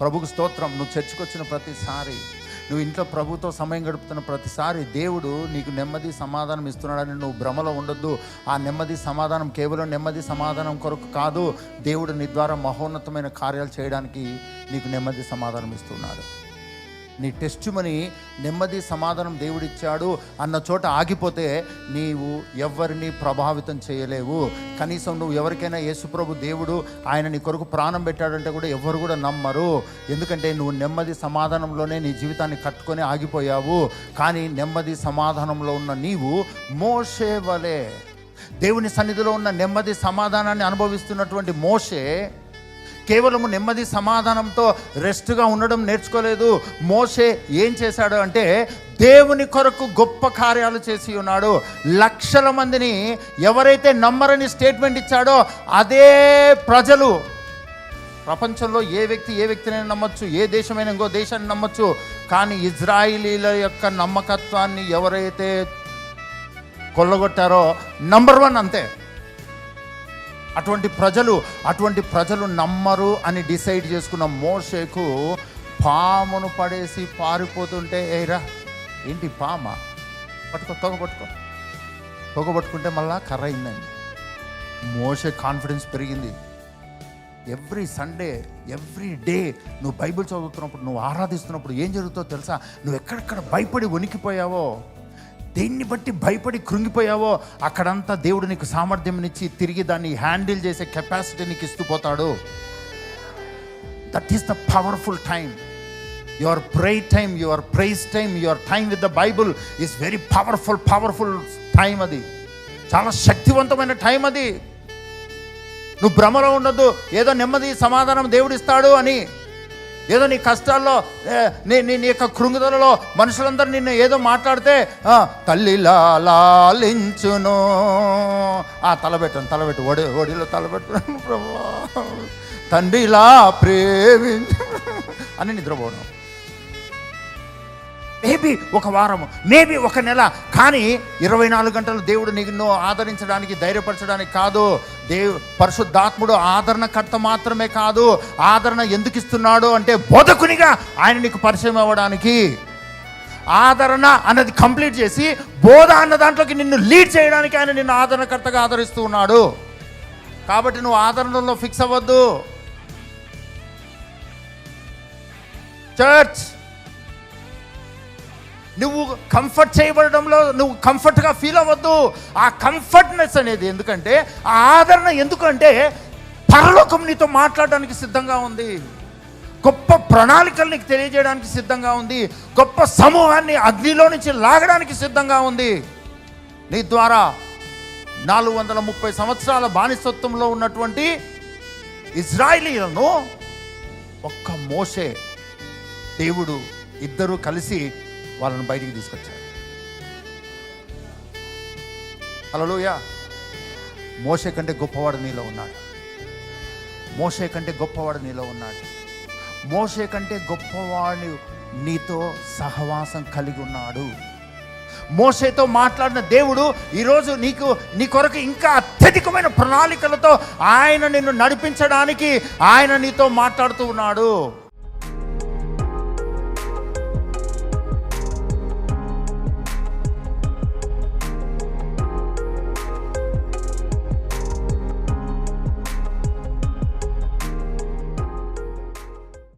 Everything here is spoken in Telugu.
ప్రభుకు స్తోత్రం. నువ్వు చర్చకు వచ్చిన ప్రతిసారి నువ్వు ఇంట్లో ప్రభుతో సమయం గడుపుతున్న ప్రతిసారి దేవుడు నీకు నెమ్మది సమాధానం ఇస్తున్నాడని నువ్వు భ్రమలో ఉండొద్దు. ఆ నెమ్మది సమాధానం కేవలం నెమ్మది సమాధానం కొరకు కాదు. దేవుడు నీ ద్వారా మహోన్నతమైన కార్యాలు చేయడానికి నీకు నెమ్మది సమాధానం ఇస్తున్నాడు. నీ టెస్ట్ మని నెమ్మది సమాధానం దేవుడిచ్చాడు అన్న చోట ఆగిపోతే నీవు ఎవరిని ప్రభావితం చేయలేవు. కనీసం నువ్వు ఎవరికైనా యేసుప్రభు దేవుడు ఆయన నీ కొరకు ప్రాణం పెట్టాడంటే కూడా ఎవరు కూడా నమ్మరు. ఎందుకంటే నువ్వు నెమ్మది సమాధానంలోనే నీ జీవితాన్ని కట్టుకొని ఆగిపోయావు. కానీ నెమ్మది సమాధానంలో ఉన్న నీవు మోషే వలే. దేవుని సన్నిధిలో ఉన్న నెమ్మది సమాధానాన్ని అనుభవిస్తున్నటువంటి మోషే కేవలము నెమ్మది సమాధానంతో రెస్ట్గా ఉండడం నేర్చుకోలేదు. మోషే ఏం చేశాడు అంటే దేవుని కొరకు గొప్ప కార్యాలు చేసి ఉన్నాడు. లక్షల మందిని ఎవరైతే నమ్మరని స్టేట్మెంట్ ఇచ్చాడో అదే ప్రజలు. ప్రపంచంలో ఏ వ్యక్తి ఏ వ్యక్తినైనా నమ్మచ్చు ఏ దేశమైనా ఇంకో దేశాన్ని నమ్మచ్చు కానీ ఇజ్రాయిలీల యొక్క నమ్మకత్వాన్ని ఎవరైతే కొల్లగొట్టారో నంబర్ వన్ అంతే. అటువంటి ప్రజలు అటువంటి ప్రజలు నమ్మరు అని డిసైడ్ చేసుకున్న మోషేకు పామును పడేసి పారిపోతుంటే ఏరా ఏంటి పామ? పట్టుకో తొగ పట్టుకో. తొగ పట్టుకుంటే మళ్ళా కర్ర అయిందండి. మోషే కాన్ఫిడెన్స్ పెరిగింది. ఎవ్రీ సండే ఎవ్రీ డే నువ్వు బైబిల్ చదువుతున్నప్పుడు నువ్వు ఆరాధిస్తున్నప్పుడు ఏం జరుగుతుందో తెలుసా? నువ్వు ఎక్కడెక్కడ భయపడి వణికిపోయావో? దేన్ని బట్టి భయపడి కృంగిపోయావో అక్కడంతా దేవుడు నీకు సామర్థ్యంనిచ్చి తిరిగి దాన్ని హ్యాండిల్ చేసే కెపాసిటీ నీకు ఇస్తూ పోతాడు. That is the powerful time your pray time your praise time your time with the Bible is very powerful powerful time అది. చాలా శక్తివంతమైన టైం అది. నువ్వు భ్రమలో ఉండొద్దు ఏదో నెమ్మది సమాధానం దేవుడిస్తాడు అని ఏదో నీ కష్టాల్లో ఏ, నీ నీ నీ యొక్క కృంగుదలలో మనుషులందరూ నిన్ను ఏదో మాట్లాడితే తల్లిలా లాలించును. ఆ తలబెట్టను తలబెట్టు ఒడి ఒడిలో తలబెట్టు ప్రభా తండ్రిలా ప్రేమించు. అని నిద్రపోవడం. మేబీ ఒక వారము మేబీ ఒక నెల. కానీ ఇరవై నాలుగు గంటలు దేవుడు నిన్ను ఆదరించడానికి ధైర్యపరచడానికి కాదు. దేవు పరిశుద్ధాత్ముడు ఆదరణకర్త మాత్రమే కాదు. ఆదరణ ఎందుకు ఇస్తున్నాడు అంటే బోధకునిగా ఆయన నీకు పరిచయం అవ్వడానికి. ఆదరణ అన్నది కంప్లీట్ చేసి బోధ అన్న దాంట్లోకి నిన్ను లీడ్ చేయడానికి ఆయన నిన్ను ఆదరణకర్తగా ఆదరిస్తూ ఉన్నాడు. కాబట్టి నువ్వు ఆదరణలో ఫిక్స్ అవ్వద్దు. చర్చ్ నువ్వు కంఫర్ట్ చేయబడడంలో నువ్వు కంఫర్ట్గా ఫీల్ అవ్వద్దు. ఆ కంఫర్ట్నెస్ అనేది ఎందుకంటే ఆ ఆదరణ ఎందుకంటే పరలోకం నీతో మాట్లాడడానికి సిద్ధంగా ఉంది. గొప్ప ప్రణాళికలు నీకు తెలియజేయడానికి సిద్ధంగా ఉంది. గొప్ప సమూహాన్ని అగ్నిలో నుంచి లాగడానికి సిద్ధంగా ఉంది. నీ ద్వారా నాలుగు వందల ముప్పై సంవత్సరాల బానిసత్వంలో ఉన్నటువంటి ఇజ్రాయిలీలను ఒక్క మోసే దేవుడు ఇద్దరు కలిసి వాళ్ళని బయటికి తీసుకొచ్చారు. హలోయ మోసే కంటే గొప్పవాడు నీలో ఉన్నాడు. మోసే కంటే గొప్పవాడు నీలో ఉన్నాడు. మోసే కంటే గొప్పవాడు నీతో సహవాసం కలిగి ఉన్నాడు. మోసేతో మాట్లాడిన దేవుడు ఈరోజు నీకు నీ కొరకు ఇంకా అత్యధికమైన ప్రణాళికలతో ఆయన నిన్ను నడిపించడానికి ఆయన నీతో మాట్లాడుతూ ఉన్నాడు.